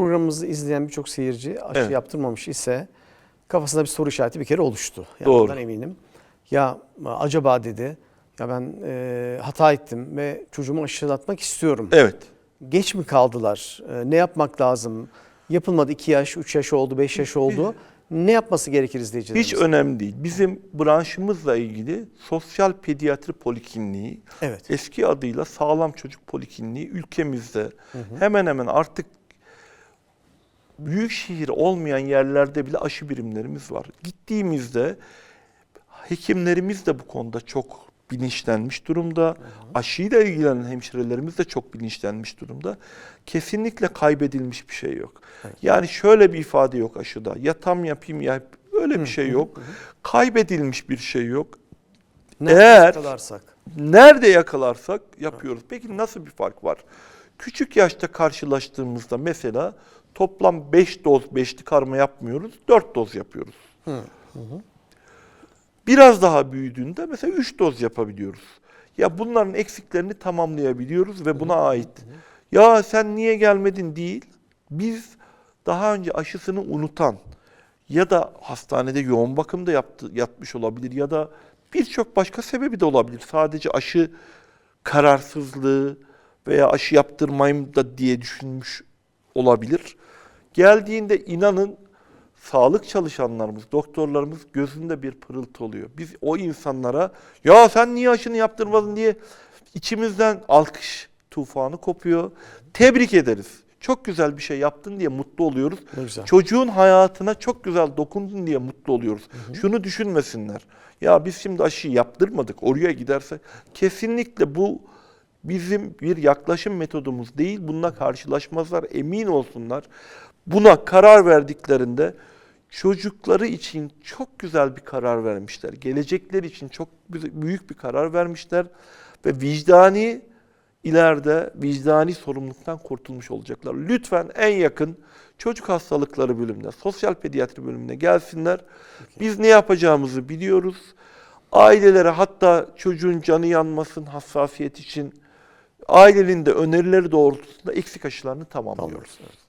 programımızı izleyen birçok seyirci aşı Evet. yaptırmamış ise kafasında bir soru işareti bir kere oluştu. Yani Doğru. eminim. Ya acaba dedi ya ben e, hata ettim ve çocuğumu aşılatmak istiyorum. Evet. Geç mi kaldılar? E, ne yapmak lazım? Yapılmadı 2 yaş, 3 yaş oldu, 5 yaş oldu. Ne yapması gerekir izleyicilerimiz? Hiç önemli değil. Bizim branşımızla ilgili sosyal pediatri polikliniği, Evet. eski adıyla sağlam çocuk polikliniği ülkemizde hemen hemen artık büyük şehir olmayan yerlerde bile aşı birimlerimiz var. Gittiğimizde hekimlerimiz de bu konuda çok bilinçlenmiş durumda. Aşıyla ilgilenen hemşirelerimiz de çok bilinçlenmiş durumda. Kesinlikle kaybedilmiş bir şey yok. Yani şöyle bir ifade yok aşıda. Ya tam yapayım ya öyle bir şey yok. Kaybedilmiş bir şey yok. Nerede Eğer- yakalarsak. Nerede yakalarsak yapıyoruz. Peki nasıl bir fark var? Küçük yaşta karşılaştığımızda mesela toplam 5 doz beşli karma yapmıyoruz. 4 doz yapıyoruz. Biraz daha büyüdüğünde mesela 3 doz yapabiliyoruz. Ya bunların eksiklerini tamamlayabiliyoruz ve buna ait. Ya sen niye gelmedin değil. Biz daha önce aşısını unutan ya da hastanede yoğun bakımda yaptı, yatmış olabilir ya da birçok başka sebebi de olabilir. Sadece aşı kararsızlığı veya aşı yaptırmayayım da diye düşünmüş olabilir. Geldiğinde inanın sağlık çalışanlarımız, doktorlarımız gözünde bir pırıltı oluyor. Biz o insanlara ya sen niye aşını yaptırmadın diye içimizden alkış tufanı kopuyor. Tebrik ederiz. Çok güzel bir şey yaptın diye mutlu oluyoruz. Güzel. Çocuğun hayatına çok güzel dokundun diye mutlu oluyoruz. Şunu düşünmesinler. Ya biz şimdi aşıyı yaptırmadık. Oraya gidersek kesinlikle bu bizim bir yaklaşım metodumuz değil. Bununla karşılaşmazlar. Emin olsunlar. Buna karar verdiklerinde çocukları için çok güzel bir karar vermişler. Gelecekleri için çok büyük- bir karar vermişler ve vicdani ileride vicdani sorumluluktan kurtulmuş olacaklar. Lütfen en yakın çocuk hastalıkları bölümüne, sosyal pediatri bölümüne gelsinler. Biz ne yapacağımızı biliyoruz. Ailelere hatta çocuğun canı yanmasın hassasiyet için ailenin de önerileri doğrultusunda eksik aşılarını tamamlıyoruz. Evet.